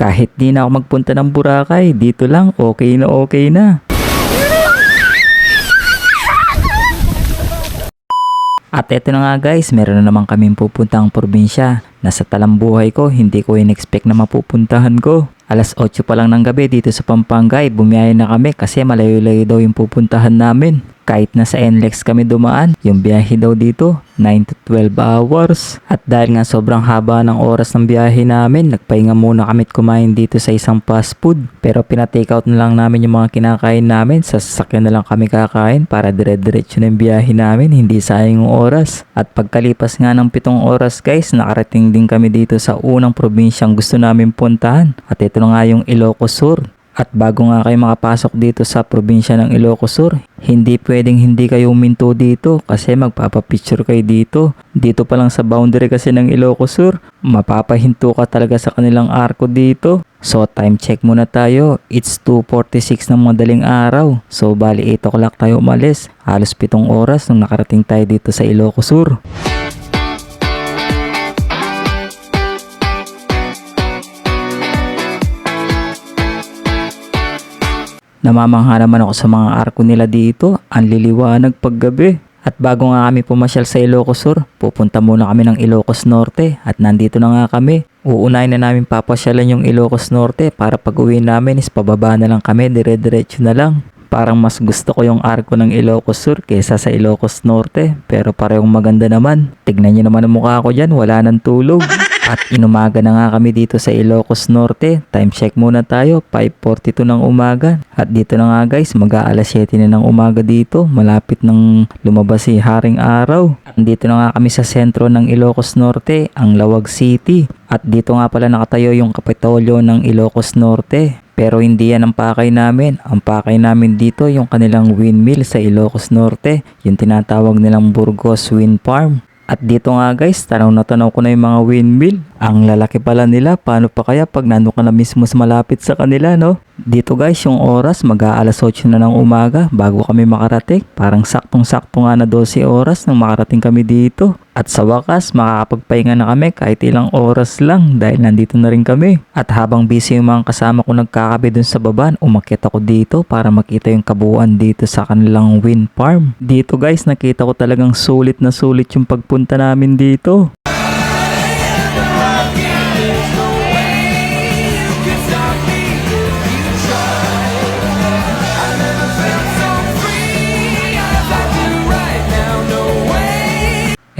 Kahit di na ako magpunta ng Boracay, dito lang okay na okay na. At eto na nga guys, meron na naman kaming pupuntang probinsya. Nasa talambuhay ko, hindi ko in-expect na mapupuntahan ko. Alas 8 pa lang ng gabi dito sa Pampanga, eh, bumiyahe na kami kasi malayo-layo daw yung pupuntahan namin. Kahit na sa NLEX kami dumaan, yung biyahe daw dito, 9 to 12 hours. At dahil nga sobrang haba ng oras ng biyahe namin, nagpahinga muna kami kumain dito sa isang fast food. Pero pina-take out na lang namin yung mga kinakain namin, sa sasakyan na lang kami kakain para dire-diretso na yung biyahe namin, hindi sayang yung oras. At pagkalipas nga ng pitong oras guys, nakarating din kami dito sa unang probinsyang gusto namin puntahan. At ito na nga yung Ilocos Sur. At bago nga kayo makapasok dito sa probinsya ng Ilocos Sur, hindi pwedeng hindi kayo uminto dito kasi magpapapicture kayo dito. Dito pa lang sa boundary kasi ng Ilocos Sur, mapapahinto ka talaga sa kanilang arko dito. So time check muna tayo. It's 2.46 ng madaling araw. So bali 8 o'clock tayo umalis. Halos 7 oras nung nakarating tayo dito sa Ilocos Sur. Namamangha naman ako sa mga arko nila dito. Ang liliwanag paggabi. At bago nga kami pumasyal sa Ilocos Sur, pupunta muna kami ng Ilocos Norte at nandito na nga kami. Uunahin na namin papasyalan yung Ilocos Norte para pag uwi namin is pababa na lang kami, dire-diretso na lang. Parang mas gusto ko yung arko ng Ilocos Sur kesa sa Ilocos Norte pero parehong maganda naman. Tignan nyo naman ang mukha ko dyan, wala nang tulog. At inumaga na nga kami dito sa Ilocos Norte. Time check muna tayo, 5.42 ng umaga. At dito na nga guys, mag-aalas 7 na ng umaga dito. Malapit ng lumabas si Haring Araw. Dito na nga kami sa sentro ng Ilocos Norte, ang Lawag City. At dito nga pala nakatayo yung Kapitolyo ng Ilocos Norte. Pero hindi yan ang pakay namin. Ang pakay namin dito yung kanilang windmill sa Ilocos Norte. Yung tinatawag nilang Burgos Wind Farm. At dito nga guys, tanaw na tanaw ko na yung mga windmill. Ang lalaki pala nila, paano pa kaya pag nandun ka na mismo sa malapit sa kanila, no? Dito guys, yung oras, mag-aalas 8 na ng umaga bago kami makarating. Parang saktong-sakto nga na 12 oras nang makarating kami dito. At sa wakas, makakapagpahinga na kami kahit ilang oras lang dahil nandito na rin kami. At habang busy yung mga kasama ko nagkakabe dun sa baba, umakyat ako dito para makita yung kabuuan dito sa kanilang wind farm. Dito guys, nakita ko talagang sulit na sulit yung pagpunta namin dito.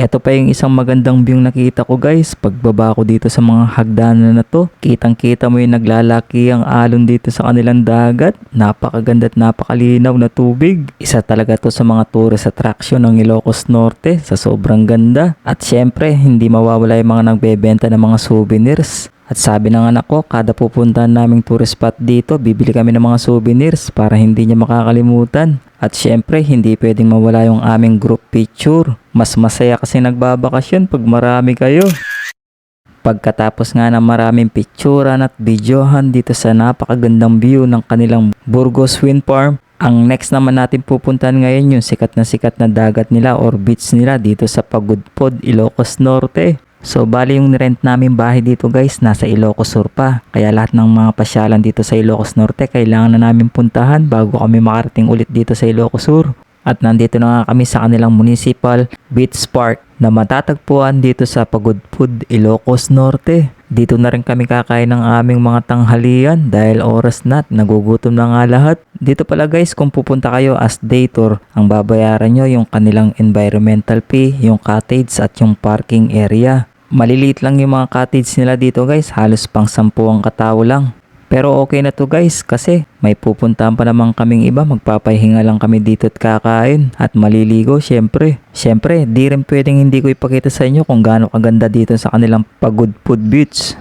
Ito pa yung isang magandang view nakita ko guys. Pagbaba ko dito sa mga hagdanan na to, kitang kita mo yung naglalaki ang alon dito sa kanilang dagat. Napakaganda at napakalinaw na tubig. Isa talaga to sa mga tourist attraction ng Ilocos Norte sa sobrang ganda. At syempre, hindi mawawala yung mga nagbebenta ng mga souvenirs. At sabi ng anak ko, kada pupuntahan naming tourist spot dito, bibili kami ng mga souvenirs para hindi niya makakalimutan. At syempre, hindi pwedeng mawala yung aming group picture. Mas masaya kasi nagbabakasyon pag marami kayo. Pagkatapos nga ng maraming picturean at videohan dito sa napakagandang view ng kanilang Burgos Wind Farm, ang next naman natin pupuntahan ngayon yung sikat na sikat na dagat nila or beach nila dito sa Pagudpod, Ilocos Norte. So bali yung rent namin bahay dito guys nasa Ilocos Sur pa. Kaya lahat ng mga pasyalan dito sa Ilocos Norte kailangan na namin puntahan bago kami makarating ulit dito sa Ilocos Sur. At nandito na nga kami sa kanilang municipal beach park na matatagpuan dito sa Pagudpud, Ilocos Norte. Dito na rin kami kakain ng aming mga tanghalian dahil oras na at nagugutom na nga lahat. Dito pala guys kung pupunta kayo as day tour, ang babayaran nyo yung kanilang environmental fee, yung cottage at yung parking area. Maliliit lang yung mga cottage nila dito guys, halos pang sampu ang katao lang. Pero okay na to guys kasi may pupuntahan pa naman kaming iba, magpapahinga lang kami dito at kakain at maliligo syempre. Syempre, di rin pwedeng hindi ko ipakita sa inyo kung gaano kaganda dito sa kanilang Pagudpud Beach.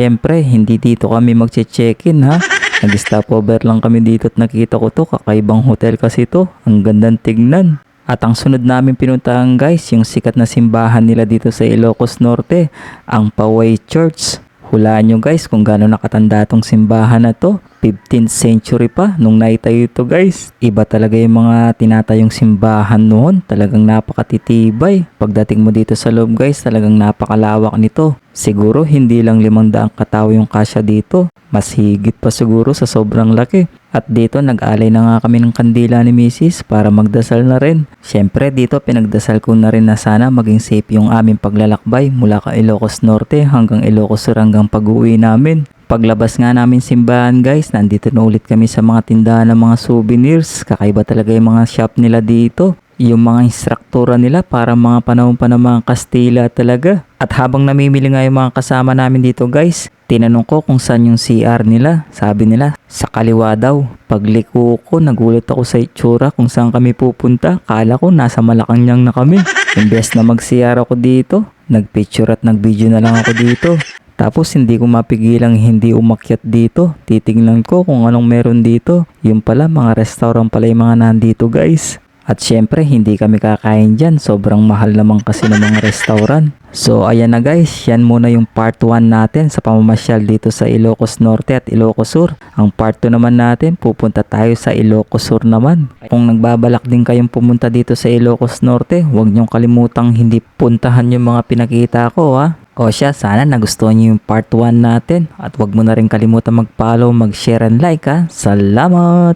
Syempre, hindi dito kami magche-check-in ha. Nag-stopover lang kami dito at nakita ko to. Kakaibang hotel kasi to. Ang gandang tignan. At ang sunod namin pinuntahan guys, yung sikat na simbahan nila dito sa Ilocos Norte, ang Paway Church. Hulaan nyo guys kung gaano nakatanda tong simbahan na to. 15th century pa nung naitayo ito guys. Iba talaga yung mga tinatayong simbahan noon. Talagang napakatitibay. Pagdating mo dito sa loob guys, talagang napakalawak nito. Siguro hindi lang limang daang katao yung kasya dito. Mas higit pa siguro sa sobrang laki. At dito nag-alay na nga kami ng kandila ni Mrs. para magdasal na rin. Siyempre dito pinagdasal ko na rin na sana maging safe yung aming paglalakbay mula ka Ilocos Norte hanggang Ilocos Sur hanggang pag-uwi namin. Paglabas nga namin simbahan guys, nandito na ulit kami sa mga tindahan ng mga souvenirs. Kakaiba talaga yung mga shop nila dito. Yung mga instruktura nila para mga panahon pa ng mga Kastila talaga. At habang namimili nga yung mga kasama namin dito guys, tinanong ko kung saan yung CR nila. Sabi nila, sa kaliwa daw. Pagliko ko, nagulat ako sa itsura kung saan kami pupunta. Kala ko nasa Malacanang na kami. Imbes na mag-CR ako dito, nagpicture at nag-video na lang ako dito. Tapos hindi ko mapigilang hindi umakyat dito. Titingnan ko kung anong meron dito. Yung pala mga restaurant pala yung mga nandito guys. At syempre hindi kami kakain dyan. Sobrang mahal naman kasi ng mga restaurant. So ayan na guys, yan muna yung part 1 natin sa pamamasyal dito sa Ilocos Norte at Ilocos Sur. Ang part 2 naman natin, pupunta tayo sa Ilocos Sur naman. Kung nagbabalak din kayong pumunta dito sa Ilocos Norte, huwag niyong kalimutang hindi puntahan yung mga pinakita ko ha. O siya, sana nagustuhan niyo yung part 1 natin. At huwag mo na rin kalimutan mag-follow, mag-share and like ha. Salamat!